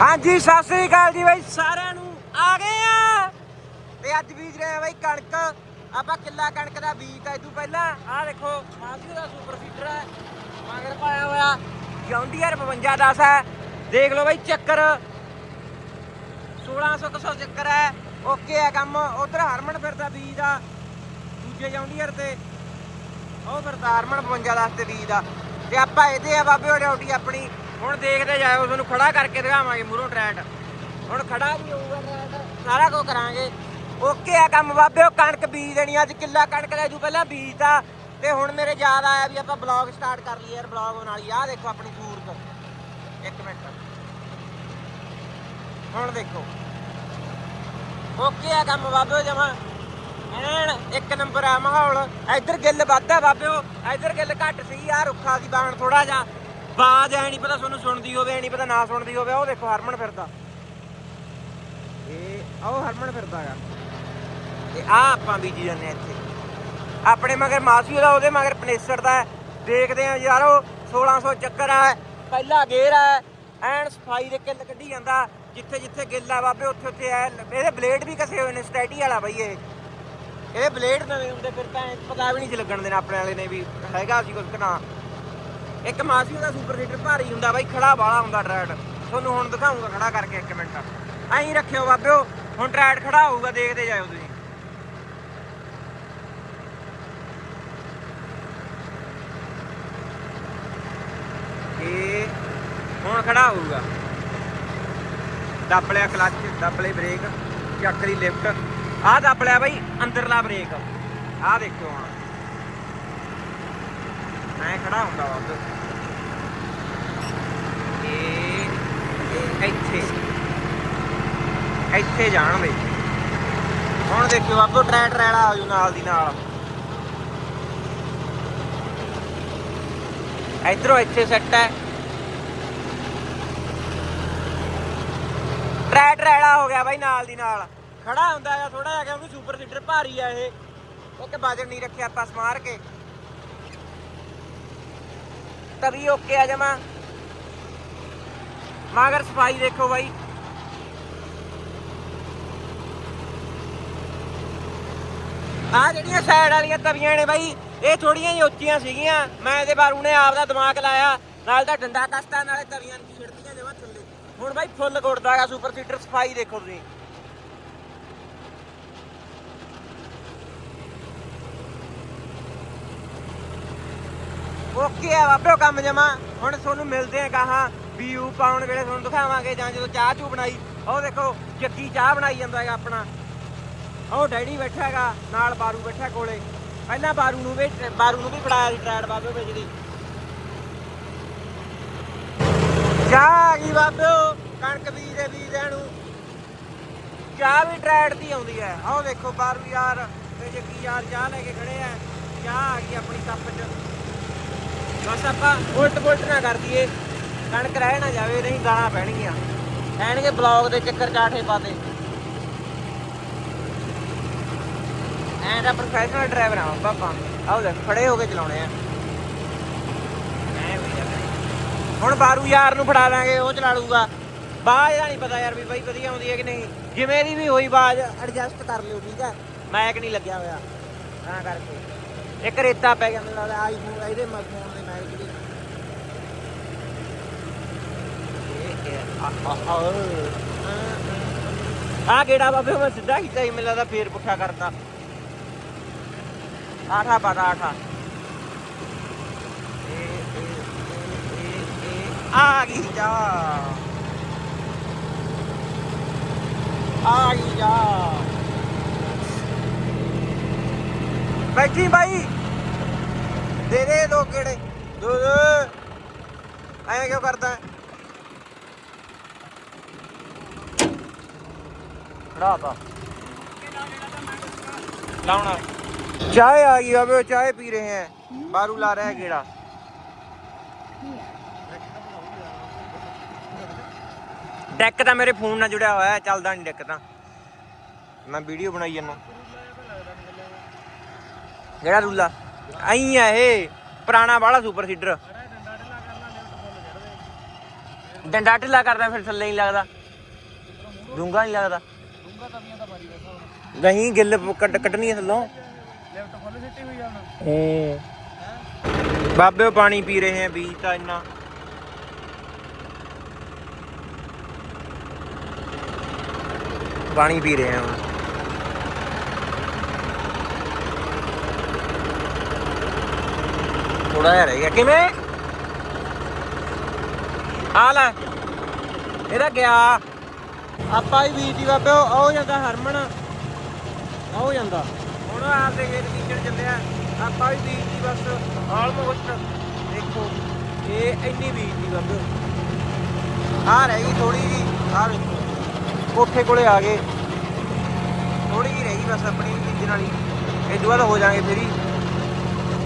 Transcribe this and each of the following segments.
ਹਾਂਜੀ ਸਤਿ ਸ੍ਰੀ ਅਕਾਲ ਜੀ ਬਾਈ। ਸਾਰਿਆਂ ਨੂੰ ਆ ਗਏ ਆ। ਤੇ ਅੱਜ ਬੀਜ ਰਹੇ ਆ ਬਾਈ ਕਣਕ। ਆਪਾਂ ਕਿੱਲਾ ਕਣਕ ਦਾ ਬੀਜ ਤਾਂ ਇਦੋਂ ਪਹਿਲਾਂ। ਆਹ ਦੇਖੋ ਮਾਸੀ ਦਾ ਸੁਪਰ ਫੀਡਰ ਹੈ। ਮਗਰ ਪਾਇਆ ਹੋਇਆ। ਜੌਂਡੀਅਰ 5210 ਹੈ। ਦੇਖ ਲਓ ਬਾਈ ਚੱਕਰ। 1600 ਕੁ ਸੌ ਚੱਕਰ ਹੈ। ਓਕੇ ਹੈ ਕੰਮ। ਉਧਰ ਹਰਮਨ ਫਿਰਦਾ ਬੀਜ ਦਾ। ਦੂਜੇ ਜੌਂਡੀਅਰ ਤੇ। ਉਹ ਫਿਰਦਾ ਹਰਮਨ 5210 ਤੇ ਬੀਜ ਦਾ। ਤੇ ਆਪਾਂ ਇਹਦੇ ਆ ਬਾਬੇ ਉਹ ਡਿਊਟੀ ਆਪਣੀ। ਹੁਣ ਦੇਖਦੇ ਜਾਇਓ, ਤੁਹਾਨੂੰ ਖੜਾ ਕਰਕੇ ਦਿਖਾਵਾਂਗੇ ਮੂਰੋਂ ਟਰੈਟ ਹੁਣ ਖੜਾ ਵੀ ਹੋਊਗਾ ਟਰੈਟ ਸਾਰਾ ਕੁਝ ਕਰਾਂਗੇ। ਓਕੇ ਆ ਕੰਮ, ਬਾਬੇ ਕਣਕ ਬੀਜ ਦੇਣੀ ਅੱਜ ਕਿੱਲਾ ਕਣਕ ਦਾ ਜੂ, ਪਹਿਲਾਂ ਬੀਜਤਾ। ਤੇ ਹੁਣ ਮੇਰੇ ਯਾਦ ਆਇਆ ਵੀ ਆਪਾਂ ਬਲੌਗ ਸਟਾਰਟ ਕਰ ਲਈਏ ਯਾਰ ਬਲੌਗ ਬਣਾ ਲਈ ਆਹ ਦੇਖੋ ਆਪਣੀ ਸੂਰਤ। ਇੱਕ ਮਿੰਟ। ਹੁਣ ਦੇਖੋ। ਓਕੇ ਆ ਕੰਮ, ਬਾਬੇ, ਜਮਾ। ਐਨ, ਇੱਕ ਨੰਬਰ ਆ ਮਾਹੌਲ। ਇੱਧਰ ਗਿੱਲ ਵੱਧ ਆ ਬਾਬਿਓ ਇੱਧਰ ਗਿੱਲ ਘੱਟ ਸੀ ਆ ਰੁੱਖਾ ਦੀ ਬਾਣ ਥੋੜਾ ਜਿਹਾ। ਬਾਜ ਐ ਨਹੀਂ ਪਤਾ ਤੁਹਾਨੂੰ ਸੁਣਦੀ ਹੋਵੇ, ਐ ਨਹੀਂ ਪਤਾ ਨਾ ਸੁਣਦੀ ਹੋਵੇ। ਉਹ ਦੇਖੋ, ਹਰਮਨ ਫਿਰਦਾ। ਇਹ, ਆਹ ਹਰਮਨ ਫਿਰਦਾ ਆ ਤੇ ਆ ਆਪਾਂ ਬੀਜੀ ਜਾਂਦੇ ਹਾਂ ਇੱਥੇ। ਆਪਣੇ ਮਗਰ ਮਾਸੀ ਦਾ ਉਹਦੇ ਮਗਰ ਪਨੇਸਰ ਦਾ ਹੈ। ਦੇਖਦੇ ਆ ਯਾਰੋ 1600 ਚੱਕਰ ਆ। ਪਹਿਲਾ ਗੇਰ ਆ। ਐਨ ਸਫ਼ਾਈ ਦੇ ਕਿੱਲ ਕੱਢੀ ਜਾਂਦਾ। ਜਿੱਥੇ ਜਿੱਥੇ ਗਿੱਲ ਆ ਬਾਬੇ, ਉੱਥੇ ਉੱਥੇ ਐ। ਇਹਦੇ ਬਲੇਡ ਵੀ ਕਸੇ ਹੋਏ ਨੇ ਸਟੈਟੀ ਵਾਲਾ ਬਈ ਇਹ। ਇਹਦੇ ਬਲੇਡ ਨਵੇਂ ਹੁੰਦੇ, ਫਿਰ ਤਾਂ ਪਤਾ ਵੀ ਨਹੀਂ ਲੱਗਣ ਦੇਣਾ ਆਪਣੇ ਵਾਲੇ ਨੇ ਵੀ। ਹੈਗਾ ਸੀ ਕੁਝ ਕਿ ਨਾ। ਇੱਕ ਮਾਸੀ ਦਾ ਸੁਪਰ ਸੀਟਰ ਭਾਰੀ ਹੁੰਦਾ ਬਾਈ, ਖੜਾ ਵਾਲਾ ਹੁੰਦਾ ਟਰੈਡ ਤੁਹਾਨੂੰ ਹੁਣ ਦਿਖਾਉਂਗਾ ਖੜਾ ਕਰਕੇ ਇੱਕ ਮਿੰਟ। ਐਂ ਰੱਖਿਓ ਬਾਬਿਓ, ਹੁਣ ਟਰੈਡ ਖੜਾ ਹੋਊਗਾ, ਦੇਖਦੇ ਜਾਇਓ ਤੁਸੀਂ। ਇਹ ਹੁਣ ਖੜਾ ਹੋਊਗਾ। ਦੱਬ ਲਿਆ ਕਲੱਚ ਦੱਬ ਲਈ ਬ੍ਰੇਕ ਚੱਕ ਲਈ ਲਿਫਟ ਆਹ ਦੱਬ ਲਿਆ ਬਾਈ, ਅੰਦਰਲਾ ਬ੍ਰੇਕ ਆਹ ਦੇਖੋ ਹੁਣ। ਐ ਖੜਾ ਹੁੰਦਾ ਵਾ ਉੱਧਰ। ਇਹ ਇੱਥੇ। ਇੱਥੇ ਜਾਣ ਦੇ ਹੁਣ ਦੇਖਿਓ ਬਾਬੂ, ਟਰੈਕਟਰ ਵਾਲਾ ਆ ਨਾਲ ਦੀ ਨਾਲ। ਇਧਰੋਂ ਇੱਥੇ ਸੈੱਟ ਹੈ। ਟਰੈਕਟਰ ਵਾਲਾ ਹੋ ਗਿਆ ਬਾਈ ਨਾਲ ਦੀ ਨਾਲ। ਖੜਾ ਹੁੰਦਾ ਆ ਥੋੜਾ ਜਿਹਾ ਕਿਉਂਕਿ ਸੁਪਰ ਸੀਟਰ ਭਾਰੀ ਆ ਇਹ। ਇੱਕ ਵਜਨ ਨਹੀਂ ਰੱਖਿਆ ਆਪਾਂ ਸਮਾਰ ਕੇ। ਤਵੀ ਓਕੇ ਆ ਜਮਾ। ਮਗਰ ਸਫ਼ਾਈ ਦੇਖੋ ਬਾਈ। ਆ ਜਿਹੜੀਆਂ ਸਾਈਡ ਵਾਲੀਆਂ ਤਵੀਆਂ ਨੇ ਬਾਈ, ਇਹ ਥੋੜੀਆਂ ਹੀ ਉੱਚੀਆਂ ਸੀਗੀਆਂ। ਮੈਂ ਇਹਦੇ ਬਾਰੂ ਨੇ ਆਪ ਦਾ ਦਿਮਾਗ ਲਾਇਆ। ਨਾਲ ਦਾ ਡੰਡਾ ਕਸਤਾ, ਨਾਲੇ ਤਵੀਆਂ ਛਿੜਦੀਆਂ ਜਮਾ ਥੱਲੇ। ਹੁਣ ਬਾਈ ਫੁੱਲ ਗੁੱਟਦਾ ਸੁਪਰ ਸੀਟਰ ਸਫ਼ਾਈ ਦੇਖੋ ਤੁਸੀਂ। ਓਕੇ ਆ ਬਾਬਿਓ ਕੰਮ ਜਮਾ। ਹੁਣ ਤੁਹਾਨੂੰ ਮਿਲਦੇ ਆ ਕਹਾਂ ਵੀਊ ਪਾਉਣ ਵੇਲੇ ਤੁਹਾਨੂੰ ਦਿਖਾਵਾਂਗੇ ਜਾਂ ਜਦੋਂ ਚਾਹ ਚੂ ਬਣਾਈ। ਉਹ ਦੇਖੋ, ਜੱਗੀ ਚਾਹ ਬਣਾਈ ਜਾਂਦਾ ਹੈਗਾ ਆਪਣਾ। ਉਹ ਡੈਡੀ ਬੈਠਾ ਹੈਗਾ, ਨਾਲ ਬਾਰੂ ਬੈਠਾ ਕੋਲੇ। ਪਹਿਲਾਂ ਬਾਰੂ ਨੂੰ ਵੀ, ਬਾਰੂ ਨੂੰ ਵੀ ਫੜਾਇਆ ਸੀ ਟਰੈਡ ਬਾਬੇ ਵਿੱਚ ਚਾਹ ਆ ਗਈ ਬਾਬਿਓ ਕਣਕ ਬੀਜ ਦੇ ਬੀਜਿਆਂ ਨੂੰ ਚਾਹ ਵੀ ਟਰੈਡ ਦੀ ਆਉਂਦੀ ਹੈ। ਆਹ ਦੇਖੋ ਬਾਰੂ ਯਾਰ ਤੇ ਜੱਗੀ ਯਾਰ ਚਾਹ ਲੈ ਕੇ ਖੜੇ ਆ। ਚਾਹ ਆ ਗਈ ਆਪਣੀ ਕੱਪ 'ਚ। ਬਸ ਆਪਾਂ ਉਲਟ ਪੁਲਟ ਨਾ ਕਰ ਦਈਏ। ਕਣਕ ਰਹਿ ਨਾ ਜਾਵੇ, ਨਹੀਂ ਗਾਲਾਂ ਪੈਣਗੀਆਂ। ਕਹਿਣਗੇ ਬਲੌਗ ਦੇ ਚੱਕਰ ਚਾਠੇ ਪਾਤੇ। ਐਂ ਦਾ ਪ੍ਰੋਫੈਸ਼ਨਲ ਡਰਾਈਵਰ ਆ ਪਾਪਾ ਆਓ ਦੇਖ, ਖੜੇ ਹੋ ਕੇ ਚਲਾਉਣੇ ਆ। ਹੁਣ ਬਾਰੂ ਯਾਰ ਨੂੰ ਫੜਾ ਲਾਂਗੇ, ਉਹ ਚਲਾ ਲੂਗਾ ਬਾਜ ਦਾ ਨਹੀਂ ਪਤਾ ਯਾਰ ਵੀ ਬਾਈ ਵਧੀਆ ਆਉਂਦੀ ਹੈ ਕਿ ਨਹੀਂ। ਜਿਵੇਂ ਦੀ ਵੀ ਹੋਈ ਬਾਜ ਐਡਜਸਟ ਕਰ ਲਿਓ, ਠੀਕ ਹੈ। ਮੈਕ ਨਹੀਂ ਲੱਗਿਆ ਹੋਇਆ। ਤਾਂ ਕਰਕੇ। ਇੱਕ ਰੇਤਾ ਪੈ ਗਿਆ ਮੈਨੂੰ ਲੱਗਦਾ ਆਈਫੋਨ ਇਹਦੇ ਫੋਨ ਦੇ ਮੈਕ ਦੀ। ਆ ਕਿਹੜਾ ਬਾਬੇ ਮੈਂ ਸਿੱਧਾ ਕੀਤਾ ਸੀ ਮੈਨੂੰ ਲੱਗਦਾ ਫੇਰ ਪੁੱਠਾ ਕਰਤਾ। ਆਠਾ ਪਤਾ ਆਠਾ। ਆ ਗਈ ਜਾ। ਆ ਗਈ ਜਾ ਬੈਠੀ ਬਾਈ। ਦੇ ਦੇ ਦੋ ਕਿਹੜੇ? ਦੋ ਦੋ ਐਵੇਂ ਕਿਉਂ ਕਰਦਾ? ਖੜਾਤਾ। ਲਾਉਣਾ। ਚਾय आ गई अब चाय पी रहे हैं बारू ला रहा है ਡੈਕ ਤਾਂ ਮੇਰੇ ਫੋਨ ਨਾਲ ਜੁੜਿਆ ਹੋਇਆ ਚੱਲਦਾ ਨਹੀਂ ਡੈਕ ਤਾਂ। ਮੈਂ ਵੀਡੀਓ ਬਣਾਈ ਜਾਂਦਾ ਕਿਹੜਾ ਰੂਲਾ? ਆਈ ਆ ਇਹ। ਪੁਰਾਣਾ ਵਾਲਾ ਸੁਪਰ ਸੀਡਰ ਡੰਡਾ ਢਿੱਲਾ ਕਰਦਾ, ਫਿਰ ਥੱਲੇ ਨਹੀਂ ਲੱਗਦਾ। ਡੂੰਗਾ ਨਹੀਂ ਲੱਗਦਾ। ਨਹੀਂ, ਗਿੱਲ ਕੱਟ ਕੱਟਣੀ ਹੈ ਥੱਲੋਂ। ਲੈਫਟ ਫੁੱਲ ਸਿੱਟੀ ਹੋਈ ਆ ਹੁਣ ਬਾਬੇ ਪਾਣੀ ਪੀ ਰਹੇ ਹੈ ਬੀਜ ਤਾਂ ਇੰਨਾ। ਪਾਣੀ ਪੀ ਰਹੇ ਹਾਂ ਹੁਣ। ਥੋੜਾ ਜਿਹਾ ਰਹਿ ਗਿਆ। ਕਿਵੇਂ? ਆ ਲੈ। ਇਹਦਾ ਗਿਆ। ਆਪਾਂ ਹੀ ਬੀਜੀ ਬਾਬੇ, ਉਹ ਜਾਂਦਾ ਹਰਮਨ। ਆ ਜਾਂਦਾ। ਹੁਣ ਆਪਦੇ ਖੇਤ ਬੀਜਣ ਚੱਲਿਆ। ਆਪਾਂ ਵੀ ਬੀਜਦੀ ਬਸ ਆਲਮੋਸਟ ਦੇਖੋ, ਇਹ ਇੰਨੀ ਬੀਜਦੀ ਬਾਬੇ। ਆ ਰਹਿ ਗਈ ਥੋੜੀ ਜੀ ਆ ਵੇਖੋ। ਕੋਠੇ ਕੋਲੇ ਆ ਗਏ। ਥੋੜੀ ਜੀ ਰਹਿ ਗਈ ਬਸ ਆਪਣੀ ਬੀਜਣ ਵਾਲੀ। ਇਹ ਦੁਆ ਹੋ ਜਾਾਂਗੇ ਫੇਰੀ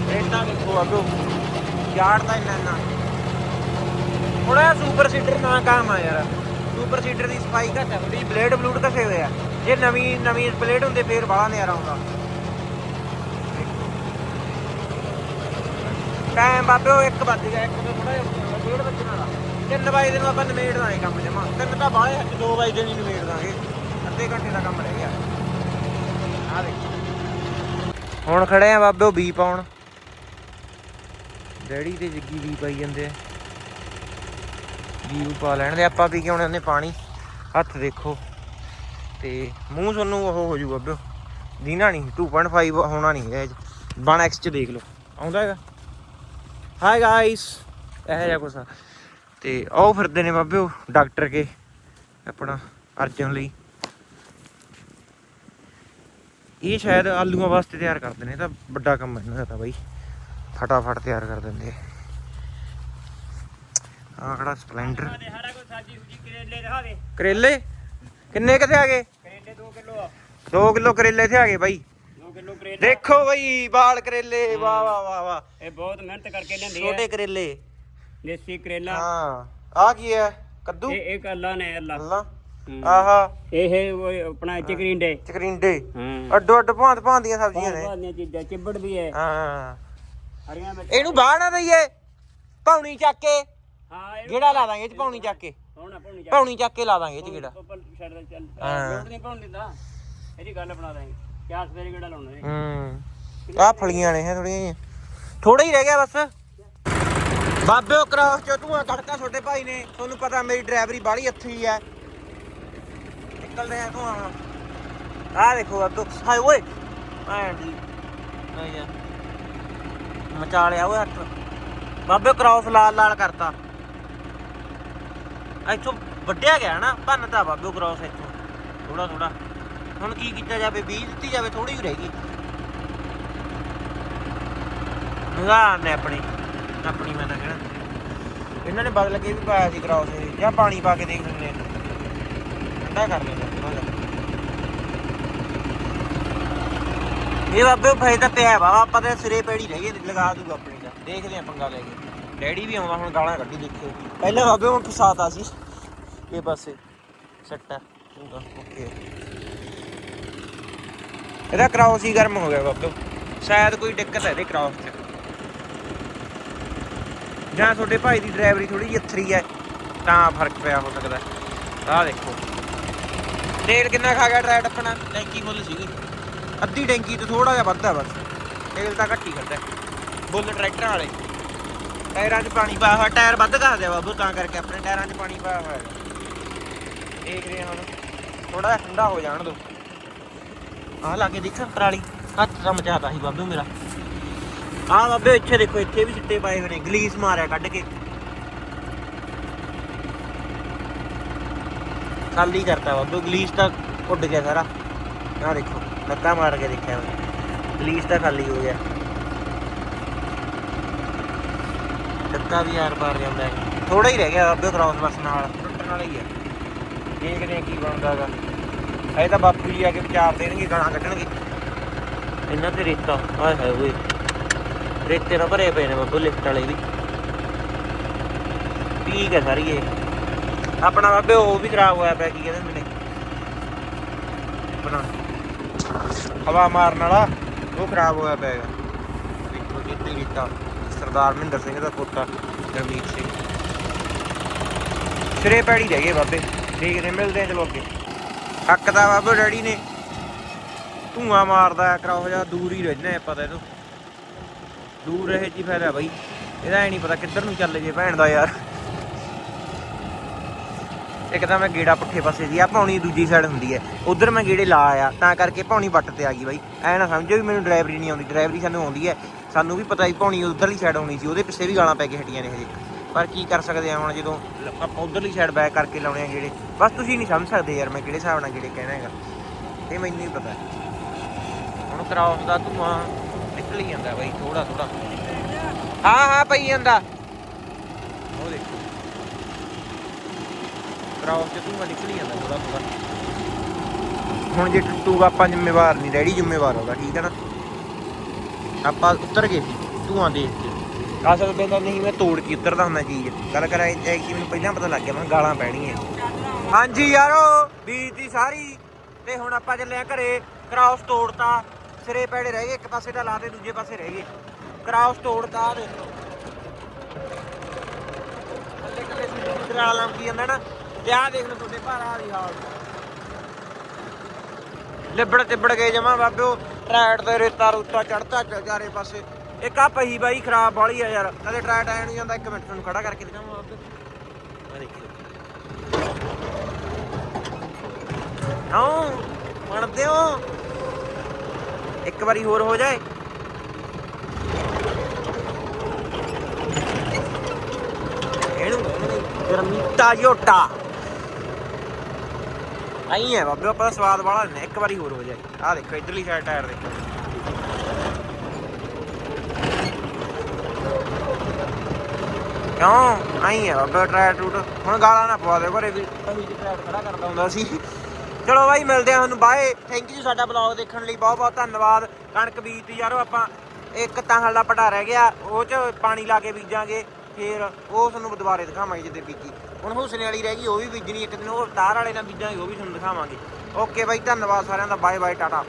ਰੇਟਾਂ ਦੇਖੋ ਬਾਬੇ ਯਾਰ ਤਾਂ ਇੰਨਾ ਥੋੜਾ ਸੁਪਰ ਸੀਡਰ ਨਾ ਕੰਮ ਆ ਯਾਰ। ਸੁਪਰ ਸੀਡਰ ਦੀ ਸਫ਼ਾਈ ਘੱਟ ਹੈ ਥੋੜੀ ਬਲੇਡ ਬਲੂਡ ਘਸੇ ਹੋਏ ਆ। ਜੇ ਨਵੀਂ ਨਵੀਂ ਬਲੇਡ ਹੁੰਦੇ, ਫੇਰ ਬਾਹਲਾ ਨਜ਼ਾਰਾ ਆਉਂਦਾ। ਟਾਈਮ ਬਾਬੇ ਉਹ 1 ਵੱਜ ਗਿਆ 1 ਤੋਂ ਥੋੜਾ ਜਿਹਾ ਡੇਢ ਵੱਜਣ ਵਾਲਾ। 3 ਵਜੇ ਨੂੰ ਆਪਾਂ ਨਿਬੇੜ ਦਾਂਗੇ ਕੰਮ ਜਮਾ। ਤਿੰਨ ਤਾਂ ਬਾਹਲੇ ਹੱਥ 2 ਵਜੇ ਨੂੰ ਨਿਬੇੜ ਦਾਂਗੇ ਅੱਧੇ ਘੰਟੇ ਦਾ ਕੰਮ ਰਹਿ ਗਿਆ। ਆ ਦੇਖ। ਹੁਣ ਖੜੇ ਆ ਬਾਬੇ ਉਹ ਬੀ ਪਾਉਣ। ਡੈਡੀ ਤੇ ਜੱਗੀ ਵੀ ਪਾਈ ਜਾਂਦੇ ਆ। ਵੀਊ ਪਾ ਲੈਣ ਦੇ, ਆਪਾਂ ਪੀ ਕੇ ਆਉਣੇ ਉਹਨੇ ਪਾਣੀ। ਹੱਥ ਦੇਖੋ। ਤੇ ਮੂੰਹ ਤੁਹਾਨੂੰ ਉਹ ਹੋ ਜੂ ਬਾਬਿਓ ਦੀਨਾ ਨਹੀਂ 2.5 ਹੋਣਾ ਨਹੀਂ ਇਹ 1x ਚ ਦੇਖ ਲਓ। ਆਉਂਦਾ ਹੈਗਾ? ਹਾਈ ਗਾਇਸ ਇਹ ਜਿਹਾ ਕੁਛ ਆ। ਤੇ ਆਓ ਫਿਰਦੇ ਨੇ ਬਾਬਿਓ ਡਾਕਟਰ ਕੇ, ਆਪਣਾ ਅਰਜਨ ਲਈ। ਇਹ ਸ਼ਾਇਦ ਆਲੂਆਂ ਵਾਸਤੇ ਤਿਆਰ ਕਰਦੇ ਨੇ, ਇਹ ਤਾਂ ਵੱਡਾ ਕੰਮ ਹੈ ਇਹਨਾਂ ਦਾ ਤਾਂ ਬਾਈ। ਫਟਾਫਟ ਤਿਆਰ ਕਰ ਦਿੰਦੇ ਆ ਕਿਹੜਾ ਸਪਲੈਂਡਰ ਸਾਰਾ ਕੁਝ ਸਾਜੀ ਸੁਜੀ ਕਰੇਲੇ ਕਿੰਨੇ ਕਿੱਥੇ ਆ ਗਏ ਕਰੇਲੇ 2 ਕਿਲੋ ਆ 2 ਕਿਲੋ ਕਰੇਲੇ ਇੱਥੇ ਆ ਗਏ ਬਾਈ 2 ਕਿਲੋ ਕਰੇਲੇ ਦੇਖੋ ਬਈ ਬਾਲ ਕਰੇਲੇ ਵਾਹ ਵਾਹ ਵਾਹ ਵਾਹ ਇਹ ਬਹੁਤ ਮਿਹਨਤ ਕਰਕੇ ਲਿਆਂਦੀ ਛੋਟੇ ਹੈ ਕਰੇਲੇ ਦੇਸੀ ਕਰੇਲਾ ਹਾਂ ਆ ਕੀ ਹੈ ਕੱਦੂ ਇਹ ਇੱਕ ਅੱਲਾ ਨੇ ਅੱਲਾ ਅੱਲਾ। ਆਹਾ ਇਹ ਉਹ ਆਪਣਾ ਚਕਰਿੰਡੇ ਚਕਰਿੰਡੇ ਅੱਡੋ ਅੱਡ ਭਾਂਤ ਭਾਂਤ ਦੀਆਂ ਸਬਜ਼ੀਆਂ ਨੇ ਦੀਆਂ ਚੀਜ਼ਾਂ ਚਿੱਬੜ ਵੀ ਹੈ ਹਾਂ ਹਰੀਆਂ ਮਿਰਚ। ਇਹਨੂੰ ਬਾਹਰ ਨਾ ਦਈਏ। ਪੌਣੀ ਚੱਕ ਕੇ। ਹਾਂ ਇਹ ਗੇੜਾ ਲਾ ਦਾਂਗੇ ਇਹ ਚ ਪੌਣੀ ਚੱਕ ਕੇ। ਹੁਣ ਪੌਣੀ ਚੱਕ ਕੇ। ਲਾ ਦਾਂਗੇ ਇਹ ਚ ਗੇੜਾ। ਉੱਪਰ ਛੱਡ ਦੇ ਚੱਲ। ਹਾਂ। ਲੋੜ ਨਹੀਂ ਪਾਉਣ ਦਿੰਦਾ। ਇਹਦੀ ਗੱਲ ਬਣਾ ਦਾਂਗੇ। ਕਿਆ ਸਵੇਰੇ ਕਿਹੜਾ ਲਾਉਣਾ ਹੈ ਹੂੰ। ਆ ਫਲੀਆਂ ਨੇ ਹੈ ਥੋੜੀਆਂ ਜਿਹੀਆਂ। ਥੋੜਾ ਹੀ ਰਹਿ ਗਿਆ ਬਸ। ਬਾਬੇ ਉਹ ਕਰਾਸ ਚੋਂ ਤੂੰ ਕੱਢਤਾ ਛੋਟੇ ਭਾਈ ਨੇ। ਤੁਹਾਨੂੰ ਪਤਾ ਮੇਰੀ ਡਰਾਈਵਰੀ ਬਾਹਲੀ ਅੱਥੀ ਹੈ। ਨਿਕਲਦੇ ਆ ਤੂੰ ਹੁਣ। ਆ ਦੇਖੋ ਬਾਬੇ। ਹਾਏ ਓਏ। ਐਂ ਦੀ ਨਹੀਂ ਆ ਮਚਾ ਲਿਆ ਓਏ ਹੱਥ। ਬਾਬੇ ਕਰਾਸ ਲਾਲ ਲਾਲ ਕਰਤਾ। ਇੱਥੋਂ ਵੱਡਿਆ ਗਿਆ ਨਾ, ਭੰਨਤਾ ਬਾਬੇ ਕਰਾਸ ਇੱਥੋਂ। ਥੋੜਾ ਥੋੜਾ ਹੁਣ ਕੀ ਕੀਤਾ ਜਾਵੇ, ਬੀਜ ਦਿੱਤੀ ਜਾਵੇ ਥੋੜੀ ਹੀ ਰਹਿ ਗਈ। ਨਿਗਾਹ ਨੇ ਆਪਣੀ ਆਪਣੀ ਮੈਂ ਨਾ ਕਹਿਣਾ। ਇਹਨਾਂ ਨੇ ਬਦਲ ਕੇ ਵੀ ਪਾਇਆ ਸੀ ਕਰਾਉਸ ਇਹ। ਜਾਂ ਪਾਣੀ ਪਾ ਕੇ ਦੇਖ ਲੈਂਦੇ ਠੰਡਾ ਕਰ ਲੈਂਦੇ ਥੋੜਾ ਜਿਹਾ ਇਹ ਬਾਬੇ ਫਾਇਦਾ ਤਾਂ ਪਿਆ ਵਾ, ਆਪਾਂ ਤਾਂ ਸਿਰੇ ਪੈੜੀ ਰਹਿ ਗਏ, ਲਗਾ ਦੂਗਾ ਆਪਣੀ ਦਾ ਦੇਖਦੇ ਆ ਪੰਗਾ ਲੈ ਕੇ। ਡੈਡੀ ਵੀ ਆਉਂਦਾ, ਹੁਣ ਗਾਲਾਂ ਕੱਢੀ ਦੇਖਿਓ। ਪਹਿਲਾਂ ਬਾਬੇ ਹੁਣ ਫਸਾਤਾ ਸੀ। ਇਹ ਪਾਸੇ ਸੱਟਾ ਓਕੇ। ਇਹਦਾ ਕਰਾਉਸ ਹੀ ਗਰਮ ਹੋ ਗਿਆ ਬਾਬੇ। ਸ਼ਾਇਦ ਕੋਈ ਦਿੱਕਤ ਹੈ ਇਹਦੇ ਕਰਾਉਸ 'ਚ। ਜਾਂ ਤੁਹਾਡੇ ਭਾਈ ਦੀ ਡਰਾਈਵਰੀ ਥੋੜੀ ਜਿਹੀ ਅਥਰੀ ਹੈ ਤਾਂ ਫ਼ਰਕ ਪਿਆ ਹੋ ਸਕਦਾ। ਆਹ ਦੇਖੋ। ਤੇਲ ਕਿੰਨਾ ਖਾ ਗਿਆ ਡਰਾਈਵਰ ਆਪਣਾ? ਟੈਂਕੀ ਫੁੱਲ ਸੀਗੀ। ਅੱਧੀ ਟੈਂਕੀ ਤੋਂ ਥੋੜਾ ਜਿਹਾ ਵੱਧਦਾ ਬਸ। ਤੇਲ ਤਾਂ ਘੱਟ ਹੀ ਖੜਦਾ ਬੁੱਲ ਟਰੈਕਟਰ ਵਾਲੇ। ਟਾਇਰਾਂ 'ਚ ਪਾਣੀ ਪਾਇਆ ਹੋਇਆ। ਟਾਇਰ ਵੱਧ ਘਸਦੇ ਆ ਬਾਬੂ, ਤਾਂ ਕਰਕੇ ਆਪਣੇ ਟਾਇਰਾਂ 'ਚ ਪਾਣੀ ਪਾਇਆ ਹੋਇਆ। ਹੈ ਦੇਖ ਰਹੇ ਹਾਂ ਥੋੜਾ ਜਿਹਾ ਠੰਡਾ ਹੋ ਜਾਣ ਦੋ। ਆਹ ਲਾ ਕੇ ਦੇਖਾਂ ਪਰਾਲੀ ਹੱਥ ਤਾਂ ਮਚਾਤਾ ਸੀ ਬਾਬੂ ਮੇਰਾ। ਆਹ ਬਾਬੇ, ਇੱਥੇ ਦੇਖੋ, ਇੱਥੇ ਵੀ ਸਿੱਟੇ ਪਾਏ ਹੋਏ ਨੇ ਗਲੀਸ ਮਾਰਿਆ ਕੱਢ ਕੇ। ਖਾਲੀ ਕਰਤਾ ਬਾਬੂ। ਗਲੀਸ ਤਾਂ ਉੱਡ ਗਿਆ ਸਾਰਾ। ਆਹ ਦੇਖੋ। ਲੱਤਾਂ ਮਾਰ ਕੇ ਦੇਖਿਆ ਮੈਂ। ਗਲੀਸ ਤਾਂ ਖਾਲੀ ਹੋ ਗਿਆ। ਲੱਤਾਂ ਵੀ ਯਾਰ ਪਾਰ ਜਾਂਦਾ ਹੈ ਥੋੜਾ ਹੀ ਰਹਿ ਗਿਆ ਬਾਬੇ ਕ੍ਰਾਸ ਬੱਸ ਨਾਲ। ਟੁੱਟਣ ਵਾਲਾ ਹੀ ਹੈ ਦੇਖਦੇ ਆ ਕੀ ਬਣਦਾ ਇਹ ਤਾਂ ਬਾਪੂ ਜੀ ਆ ਕੇ ਵਿਚਾਰ ਦੇਣਗੇ ਗਾਣਾ ਕੱਢਣਗੇ। ਇਹਨਾਂ ਤੇ ਰੇਤਾ ਆਏ ਹਾਏ ਓਏ। ਰੇਤੇ ਨਾਲ ਭਰੇ ਪਏ ਨੇ ਬਾਬੂ ਲਿਫਟ ਵਾਲੇ ਵੀ। ਠੀਕ ਹੈ ਸਾਰੀ ਇਹ। ਆਪਣਾ ਬਾਬੇ ਉਹ ਵੀ ਖਰਾਬ ਹੋਇਆ ਪਿਆ, ਕੀ ਕਹਿੰਦੇ ਨੇ? ਆਪਣਾ ਹਵਾ ਮਾਰਨ ਵਾਲਾ, ਉਹ ਖਰਾਬ ਹੋਇਆ ਪਿਆ ਹੈਗਾ। ਦੇਖੋ ਜਿੱਤੇ ਰੇਤਾ ਸਰਦਾਰ ਮਹਿੰਦਰ ਸਿੰਘ ਦਾ ਪੋਤਾ ਰਣਜੀਤ ਸਿੰਘ। ਸਿਰੇ ਪੈੜੀ ਰਹਿ ਗਏ ਬਾਬੇ, ਦੇਖਦੇ ਮਿਲਦੇ ਆ ਚਲੋ ਅੱਗੇ। ਹੱਕਦਾ ਬਾਬੇ ਡੈਡੀ ਨੇ। ਧੂਆਂ ਮਾਰਦਾ ਕਰਾਓ ਜਾ, ਦੂਰ ਹੀ ਰਹਿਣਾ ਆਪਾਂ ਤਾਂ ਇਹਨੂੰ। ਦੂਰ ਰਹੇ ਜੀ ਫਾਇਦਾ ਬਾਈ। ਇਹਦਾ ਐ ਨਹੀਂ ਪਤਾ ਕਿੱਧਰ ਨੂੰ ਚੱਲ ਜੇ ਭੈਣ ਦਾ ਯਾਰ। ਇੱਕ ਤਾਂ ਮੈਂ ਗੇੜਾ ਪੁੱਠੇ ਪਾਸੇ ਦੀ ਆ, ਪੌਣੀ ਦੂਜੀ ਸਾਈਡ ਹੁੰਦੀ ਹੈ। ਉਧਰ ਮੈਂ ਗੇੜੇ ਲਾ ਆਇਆ, ਤਾਂ ਕਰਕੇ ਪੌਣੀ ਵੱਟ ਤੇ ਆ ਗਈ ਬਾਈ। ਐ ਨਾ ਸਮਝੋ ਵੀ ਮੈਨੂੰ ਡਰਾਈਵਰੀ ਨਹੀਂ ਆਉਂਦੀ। ਡਰਾਈਵਰੀ ਸਾਨੂੰ ਆਉਂਦੀ ਹੈ। ਸਾਨੂੰ ਵੀ ਪਤਾ ਹੀ ਪੌਣੀ ਉਧਰਲੀ ਸਾਈਡ ਆਉਣੀ ਸੀ, ਉਹਦੇ ਪਿੱਛੇ ਵੀ ਗਾਲਾਂ ਪੈ ਕੇ ਹਟੀਆਂ ਨੇ ਹਜੇ। ਪਰ ਕੀ ਕਰ ਸਕਦੇ ਆ ਹੁਣ ਜਦੋਂ ਆਪਾਂ ਉਧਰਲੀ ਸਾਈਡ ਬੈਕ ਕਰਕੇ ਲਾਉਣੇ ਆ ਗੇੜੇ? ਬਸ ਤੁਸੀਂ ਨਹੀਂ ਸਮਝ ਸਕਦੇ ਯਾਰ ਮੈਂ ਕਿਹੜੇ ਹਿਸਾਬ ਨਾਲ ਗੇੜੇ ਕਹਿਣਾ ਹੈਗਾ। ਇਹ ਮੈਨੂੰ ਹੀ ਪਤਾ। ਹੁਣ ਕਰਾਉਸ ਦਾ ਧੂਆਂ ਨਿਕਲ ਹੀ ਜਾਂਦਾ ਬਾਈ ਥੋੜਾ ਥੋੜਾ ਹਾਂ ਹਾਂ, ਪਈ ਜਾਂਦਾ। ਉਹ ਦੇਖੋ। ਕਰਾਉਸ ਤੇ ਧੂਆਂ ਨਿਕਲ ਜਾਂਦਾ ਥੋੜਾ ਥੋੜਾ ਹੁਣ ਜੇ ਟੁੱਟੂਗਾ ਆਪਾਂ ਜ਼ਿੰਮੇਵਾਰ ਨਹੀਂ, ਡੈਡੀ ਜ਼ਿੰਮੇਵਾਰ ਹੋਗਾ ਠੀਕ ਹੈ ਨਾ? ਆਪਾਂ ਉਤਰ ਗਏ ਸੀ, ਧੂਆਂ ਦੇਖ ਕੇ। ਅਸਲ ਬੰਦਾ ਨਹੀਂ, ਮੈਂ ਤੋੜ ਕੇ ਉਤਰਦਾ ਹੁੰਦਾ ਚੀਜ਼। ਗੱਲ ਕਰਾਂ, ਇਹ ਕਿ ਮੈਨੂੰ ਪਹਿਲਾਂ ਪਤਾ ਲੱਗ ਗਿਆ, ਮੈਂ ਗਾਲਾਂ ਪੈਣੀਆਂ। ਹਾਂਜੀ ਯਾਰੋ ਬੀਜ ਸਾਰੀ। ਤੇ ਹੁਣ ਆਪਾਂ ਚੱਲੇ ਆ ਘਰੇ, ਕਰਾਉਸ ਤੋੜਤਾ, ਸਿਰੇ ਪੈੜੇ ਰਹਿ ਗਏ, ਇੱਕ ਪਾਸੇ ਦਾ ਲਾ ਤੇ ਦੂਜੇ ਪਾਸੇ ਰਹਿ ਗਏ। ਕਰਾਉਸ ਤੋੜਤਾ, ਆਹ ਦੇਖ ਕੱਲੇ ਸੀ ਨਾਲ ਲੰਮਕੀ ਜਾਂਦਾ ਨਾ ਤੇ ਆਹ ਦੇਖ ਲਓ ਤੁਹਾਡੇ ਭਾਰਾ ਦੀ ਹਾਲ ਲਿਬੜ ਤਿਬੜ ਗਏ ਜਮਾ ਬਾਬਿਓ, ਟਰੈਟ ਤੇ ਰੇਤਾ ਰੂਤਾ ਚੜਦਾ ਚਾਰੇ ਪਾਸੇ। ਇੱਕ ਆ ਪਹੀ ਬਾਈ ਖਰਾਬ ਵਾਲੀ ਆ ਯਾਰ, ਕਦੇ ਟਰੈਟ ਆਇਆ ਨਹੀਂ ਜਾਂਦਾ, ਇੱਕ ਮਿੰਟ ਤੁਹਾਨੂੰ ਖੜਾ ਕਰਕੇ ਦਿਖਾਵਾਂ ਬਾਬੇ। ਆ ਦੇਖਿਓ। ਹਾਂ ਬਣਦੇ ਹੋ? ਇੱਕ ਵਾਰੀ ਹੋਰ ਹੋ ਜਾਏ। ਇਹਨੂੰ ਕਹਿੰਦੇ ਨੇ ਝੋਟਾ ਆਈ ਹੈ ਬਾਬੇ ਆਪਾਂ ਦਾ ਸਵਾਦ ਵਾਲਾ ਨੇ ਇੱਕ ਵਾਰੀ ਹੋਰ ਹੋ ਜਾਏ। ਆਹ ਦੇਖੋ, ਇਧਰਲੀ ਸਾਈਡ ਟਾਇਰ ਦੇਖੋ। ਕਿਉਂ? ਆਈ ਹੈ ਬਾਬੇ ਟਾਇਰ ਟੂਟ ਹੁਣ ਗਾਲਾਂ ਨਾ ਪਵਾ ਦਿਓ, ਘਰੇ ਵੀ ਅਸੀਂ ਜੀ ਟਾਇਰ ਖੜਾ ਕਰਦਾ ਹੁੰਦਾ ਸੀ। ਚਲੋ ਬਾਈ, ਮਿਲਦੇ ਆ ਤੁਹਾਨੂੰ ਬਾਏ। ਥੈਂਕ ਯੂ ਸਾਡਾ ਬਲੌਗ ਦੇਖਣ ਲਈ ਬਹੁਤ ਬਹੁਤ ਧੰਨਵਾਦ। ਕਣਕ ਬੀਜਤੀ ਯਾਰੋ ਆਪਾਂ ਇੱਕ ਤਾਂ ਹੱਲਾ ਪਟਾ ਰਹਿ ਗਿਆ, ਉਹ ਚ ਪਾਣੀ ਲਾ ਕੇ ਬੀਜਾਂਗੇ, ਫੇਰ ਉਹ ਤੁਹਾਨੂੰ ਦੁਬਾਰੇ ਦਿਖਾਵਾਂਗੇ ਜਿੱਦੇ ਬੀਜੀ। ਹੁਣ ਹੁਸਨੇ ਵਾਲੀ ਰਹਿ ਗਈ, ਉਹ ਵੀ ਬੀਜਣੀ, ਇੱਕ ਦਿਨ ਉਹ ਤਾਰ ਵਾਲੇ ਨਾਲ ਬੀਜਾਂਗੇ, ਉਹ ਵੀ ਤੁਹਾਨੂੰ ਦਿਖਾਵਾਂਗੇ। ਓਕੇ ਬਾਈ, ਧੰਨਵਾਦ ਸਾਰਿਆਂ ਦਾ ਬਾਏ ਬਾਏ ਟਾਟਾ।